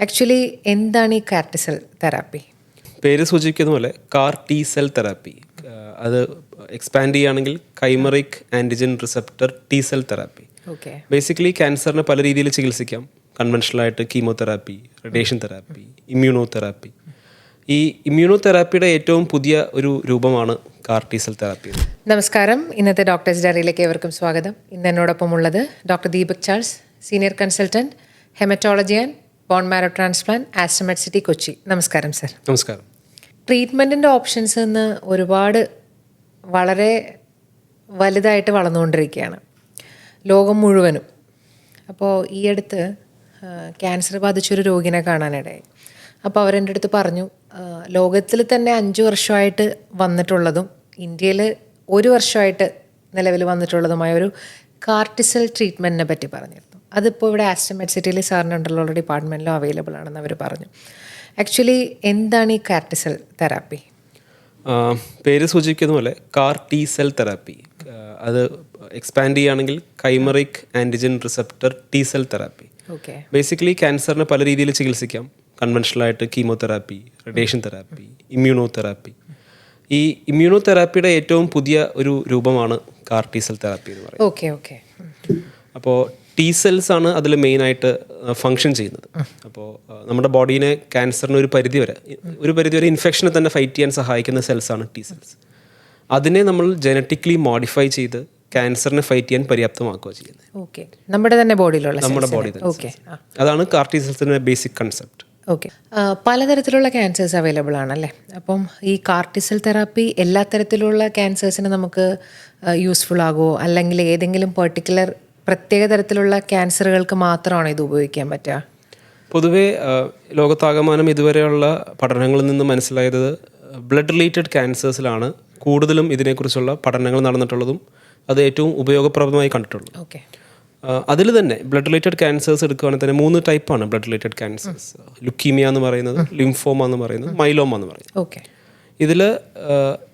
Actually എന്താണ് ഈ കാർട്ടിസൽ therapy പേര് സൂചിപ്പിക്കുന്ന പോലെ കാർ ടി സെൽ തെറാപ്പി അത് എക്സ്പാൻഡ് ചെയ്യുകയാണെങ്കിൽ chimeric antigen receptor T cell therapy okay basically ക്യാൻസറിനെ പല രീതിയിൽ ചികിത്സിക്കാം. കൺവെൻഷണലായിട്ട് chemotherapy radiation therapy immunotherapy ഈ ഇമ്മ്യൂണോ തെറാപ്പിയുടെ ഏറ്റവും പുതിയ ഒരു രൂപമാണ് കാർ ടി സെൽ തെറാപ്പി നമസ്കാരം. ഇന്നത്തെ ഡോക്ടേഴ്സ് ഡയറിയിലേക്ക് ഏവർക്കും സ്വാഗതം. ഇന്ന് എന്നോടൊപ്പം ഉള്ളത് doctor Deepak Charles senior consultant haematology and bone marrow transplant Aster Med city Kochi നമസ്കാരം സർ നമസ്കാരം. ട്രീറ്റ്മെന്റിന്റെ ഓപ്ഷൻസ് ഇന്ന് ഒരുപാട് വളരെ വലുതായിട്ട് വളർന്നുകൊണ്ടിരിക്കുകയാണ്. ലോകം മുഴുവനും. അപ്പോൾ ഈ അടുത്ത് ക്യാൻസർ ബാധിച്ചൊരു രോഗിനെ കാണാനിടയായി. അപ്പോൾ അവരെന്റെ അടുത്ത് പറഞ്ഞു ലോകത്തിൽ തന്നെ അഞ്ച് വർഷമായിട്ട് വന്നിട്ടുള്ളതും ഇന്ത്യയിൽ ഒരു വർഷമായിട്ട് നിലവിൽ വന്നിട്ടുള്ളതുമായ ഒരു കാർട്ടിസൽ ട്രീറ്റ്മെന്റിനെ പറ്റി പറഞ്ഞിരുന്നു അതിപ്പോൾ ഇവിടെ ആസ്റ്റമെഡ് സിറ്റിയിൽ സാറിന് സാറിനുണ്ടല്ലോ ഡിപ്പാർട്ട്മെന്റിലും അവൈലബിൾ ആണെന്ന് അവർ പറഞ്ഞു. ആക്ച്വലി എന്താണ് ഈ കാർട്ടിസൽ തെറാപ്പി പേര് സൂചിപ്പിക്കുന്ന പോലെ കാർ ടി സെൽ തെറാപ്പി അത് എക്സ്പാൻഡ് ചെയ്യുകയാണെങ്കിൽ chimeric antigen receptor T cell therapy okay basically ക്യാൻസറിനെ പല രീതിയിൽ ചികിത്സിക്കാം. കൺവെൻഷണലായിട്ട് chemotherapy radiation therapy immunotherapy ഈ ഇമ്മ്യൂണോ തെറാപ്പിയുടെ ഏറ്റവും പുതിയ ഒരു രൂപമാണ് കാർ ടി സെൽ തെറാപ്പി എന്ന് പറയുന്നത്. ഓക്കെ ഓക്കെ അപ്പോൾ ടി സെൽസ് ആണ് അതിൽ മെയിനായിട്ട് ഫങ്ഷൻ ചെയ്യുന്നത്. അപ്പോൾ നമ്മുടെ ബോഡീനെ ക്യാൻസറിന് ഒരു പരിധി വരെ ഒരു പരിധി വരെ ഇൻഫെക്ഷനെ തന്നെ ഫൈറ്റ് ചെയ്യാൻ സഹായിക്കുന്ന സെൽസാണ് ടി സെൽസ് അതിനെ നമ്മൾ ജനറ്റിക്കലി മോഡിഫൈ ചെയ്ത് ക്യാൻസറിനെ ഫൈറ്റ് ചെയ്യാൻ പര്യാപ്തമാക്കുക ചെയ്യുന്നത്. ഓക്കെ നമ്മുടെ തന്നെ ബോഡിയിലുള്ള നമ്മുടെ ബോഡി ഓക്കെ അതാണ് കാർട്ടി ടി സെൽസിന്റെ ബേസിക് കൺസെപ്റ്റ് ഓക്കെ പലതരത്തിലുള്ള ക്യാൻസേഴ്സ് അവൈലബിൾ ആണല്ലേ അപ്പം ഈ കാർട്ടിസൽ തെറാപ്പി എല്ലാ തരത്തിലുള്ള ക്യാൻസേഴ്സിന് നമുക്ക് യൂസ്ഫുൾ ആകുമോ അല്ലെങ്കിൽ ഏതെങ്കിലും പെർട്ടിക്കുലർ പ്രത്യേക തരത്തിലുള്ള ക്യാൻസറുകൾക്ക് മാത്രമാണോ ഇത് ഉപയോഗിക്കാൻ പറ്റുക? പൊതുവേ ലോകത്താകമാനം ഇതുവരെയുള്ള പഠനങ്ങളിൽ നിന്ന് മനസ്സിലായത് ബ്ലഡ് റിലേറ്റഡ് ക്യാൻസേഴ്സിലാണ് കൂടുതലും ഇതിനെക്കുറിച്ചുള്ള പഠനങ്ങൾ നടന്നിട്ടുള്ളതും അത് ഏറ്റവും ഉപയോഗപ്രദമായി കണ്ടിട്ടുള്ളത്. ഓക്കെ. അതിൽ തന്നെ ബ്ലഡ് റിലേറ്റഡ് ക്യാൻസേഴ്സ് എടുക്കുകയാണെങ്കിൽ തന്നെ മൂന്ന് ടൈപ്പാണ് ബ്ലഡ് റിലേറ്റഡ് ക്യാൻസേഴ്സ്. ലുക്കീമിയ എന്ന് പറയുന്നത് ലിംഫോമ എന്ന് പറയുന്നത് മൈലോമ എന്ന് പറയുന്നത്. ഓക്കെ. ഇതിൽ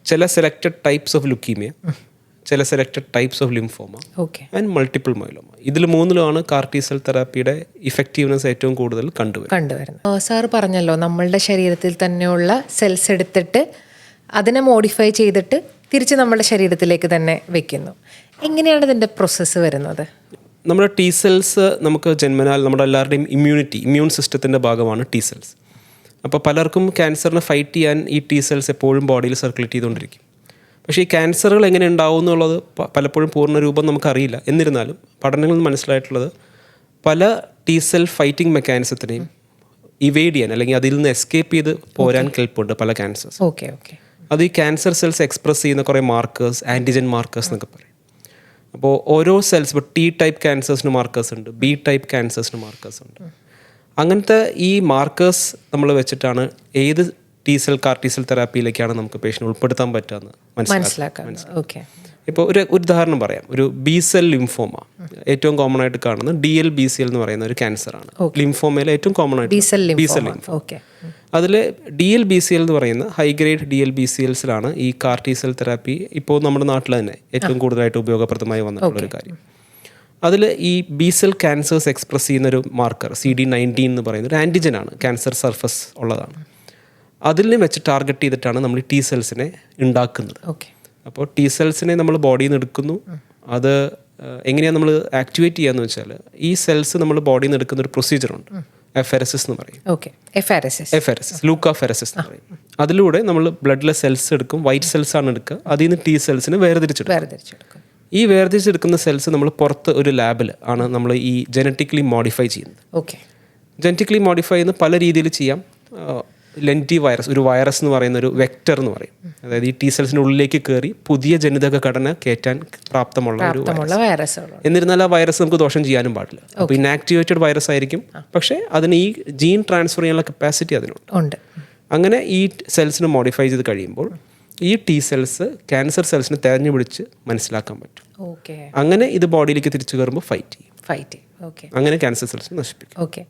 ചില സെലക്റ്റഡ് ടൈപ്സ് ഓഫ് ലുക്കീമിയ. ചില selected types of lymphoma okay and multiple myeloma ഇതിൽ മൂന്നിലുമാണ് കാർട്ടീസൽ തെറാപ്പിയുടെ ഇഫക്റ്റീവ്നെസ് ഏറ്റവും കൂടുതൽ കണ്ടുവരുന്നത്. കണ്ടുവരുന്നത്. സാർ പറഞ്ഞല്ലോ നമ്മളുടെ ശരീരത്തിൽ തന്നെയുള്ള സെൽസ് എടുത്തിട്ട് അതിനെ മോഡിഫൈ ചെയ്തിട്ട് തിരിച്ച് നമ്മുടെ ശരീരത്തിലേക്ക് തന്നെ വെക്കുന്നു. എങ്ങനെയാണ് ഇതിന്റെ പ്രോസസ്സ് വരുന്നത്? നമ്മുടെ ടി സെൽസ് നമുക്ക് ജന്മനാൽ നമ്മുടെ എല്ലാവരുടെയും ഇമ്മ്യൂണിറ്റി ഇമ്മ്യൂൺ സിസ്റ്റത്തിന്റെ ഭാഗമാണ് ടി സെൽസ് അപ്പോൾ പലർക്കും ക്യാൻസറിനെ ഫൈറ്റ് ചെയ്യാൻ ഈ ടി സെൽസ് എപ്പോഴും ബോഡിയിൽ സർക്കുലേറ്റ് ചെയ്തുകൊണ്ടിരിക്കും. പക്ഷേ ഈ ക്യാൻസറുകൾ എങ്ങനെ ഉണ്ടാവും എന്നുള്ളത് പലപ്പോഴും പൂർണ രൂപം നമുക്കറിയില്ല. എന്നിരുന്നാലും പഠനങ്ങളിൽ നിന്ന് മനസ്സിലായിട്ടുള്ളത് പല ടി സെൽ ഫൈറ്റിംഗ് മെക്കാനിസത്തിനെയും ഇവേഡ് ചെയ്യാൻ അല്ലെങ്കിൽ അതിൽ നിന്ന് എസ്കേപ്പ് ചെയ്ത് പോരാൻ കെൽപ്പുണ്ട് പല ക്യാൻസേഴ്സ് ഓക്കെ ഓക്കെ അത് ഈ ക്യാൻസർ സെൽസ് എക്സ്പ്രസ് ചെയ്യുന്ന കുറേ മാർക്കേഴ്സ് ആന്റിജൻ മാർക്കേഴ്സ് എന്നൊക്കെ പറയും. അപ്പോൾ ഓരോ സെൽസ് ഇപ്പോൾ ടി ടൈപ്പ് ക്യാൻസേഴ്സിന് മാർക്കേഴ്സ് ഉണ്ട് ബി ടൈപ്പ് ക്യാൻസേഴ്സിന് മാർക്കേഴ്സ് ഉണ്ട്. അങ്ങനത്തെ ഈ മാർക്കേഴ്സ് നമ്മൾ വെച്ചിട്ടാണ് ഏത് T cell CAR T cell തെറാപ്പിയിലേക്കാണ് നമുക്ക് പേഷ്യന്റ് ഉൾപ്പെടുത്താൻ പറ്റാന്ന് മനസ്സിലാക്കാം ഓക്കെ ഇപ്പോൾ ഒരു ഉദാഹരണം പറയാം. ഒരു ബി സെൽ ലിംഫോമ ഏറ്റവും കോമൺ ആയിട്ട് കാണുന്ന D L B C L എന്ന് പറയുന്ന ഒരു ക്യാൻസറാണ് ലിംഫോമയിലെ ഏറ്റവും കോമൺ ആയിട്ട് ബി സെൽ ലിംഫോമ ഓക്കെ അതിൽ D L B C L എന്ന് പറയുന്ന high grade D L B C എൽസിലാണ് ഈ കാർ ടി സെൽ തെറാപ്പി ഇപ്പോൾ നമ്മുടെ നാട്ടിൽ തന്നെ ഏറ്റവും കൂടുതലായിട്ട് ഉപയോഗപ്രദമായി വന്നിട്ടുള്ള ഒരു കാര്യം. അതിൽ ഈ ബി സെൽ ക്യാൻസേഴ്സ് എക്സ്പ്രസ് ചെയ്യുന്ന ഒരു മാർക്കർ സി ഡി നയന്റീൻ എന്ന് പറയുന്ന ഒരു ആന്റിജൻ ആണ്. ക്യാൻസർ സർഫസ് ഉള്ളതാണ്. അതിനെ വെച്ച് ടാർഗറ്റ് ചെയ്തിട്ടാണ് നമ്മൾ ടി സെൽസിനെ ഉണ്ടാക്കുന്നത്. ഓക്കെ അപ്പോൾ ടി സെൽസിനെ നമ്മൾ ബോഡിയിൽ നിന്ന് എടുക്കുന്നു. അത് എങ്ങനെയാണ് നമ്മൾ ആക്ടിവേറ്റ് ചെയ്യാന്ന് വെച്ചാൽ ഈ സെൽസ് നമ്മൾ ബോഡിയിൽ നിന്ന് എടുക്കുന്ന ഒരു പ്രൊസീജിയറുണ്ട് എഫെറസിസ് എന്ന് പറയും. എഫെറസിസ് ലൂക്ക ഫെറസിസ് എന്ന് പറയും. അതിലൂടെ നമ്മൾ ബ്ലഡിലെ സെൽസ് എടുക്കും. വൈറ്റ് സെൽസ് ആണ് എടുക്കുക. അതിൽ നിന്ന് ടി സെൽസിനെ വേർതിരിച്ചെടുക്കും. ഈ വേർതിരിച്ചെടുക്കുന്ന സെൽസ് നമ്മൾ പുറത്ത് ഒരു ലാബിൽ ആണ് നമ്മൾ ഈ ജനറ്റിക്കലി മോഡിഫൈ ചെയ്യുന്നത്. ഓക്കെ ജനറ്റിക്കലി മോഡിഫൈ ചെയ്യുന്ന പല രീതിയിൽ ചെയ്യാം. ലെന്റി വൈറസ് ഒരു വൈറസ് എന്ന് പറയുന്ന ഒരു വെക്ടർ എന്ന് പറയും. അതായത് ഈ ടി സെൽസിന്റെ ഉള്ളിലേക്ക് കയറി പുതിയ ജനിതക ഘടന കയറ്റാൻ പ്രാപ്തമുള്ള ഒരു വൈറസ് എന്നിരുന്നാൽ ആ വൈറസ് നമുക്ക് ദോഷം ചെയ്യാനും പാടില്ല. അപ്പോൾ ഇനാക്ടിവേറ്റഡ് വൈറസ് ആയിരിക്കും. പക്ഷേ അതിന് ഈ ജീൻ ട്രാൻസ്ഫർ ചെയ്യാനുള്ള കപ്പാസിറ്റി അതിനുണ്ട്. അങ്ങനെ ഈ സെൽസിനെ മോഡിഫൈ ചെയ്ത് കഴിയുമ്പോൾ ഈ ടി സെൽസ് ക്യാൻസർ സെൽസിനെ തെരഞ്ഞു പിടിച്ച് മനസ്സിലാക്കാൻ പറ്റും. അങ്ങനെ ഇത് ബോഡിയിലേക്ക് തിരിച്ചു കയറുമ്പോൾ ഫൈറ്റ് ചെയ്യും. ഫൈറ്റ് ചെയ്യും. അങ്ങനെ ക്യാൻസർ സെൽസ് നശിപ്പിക്കും. ഓക്കെ.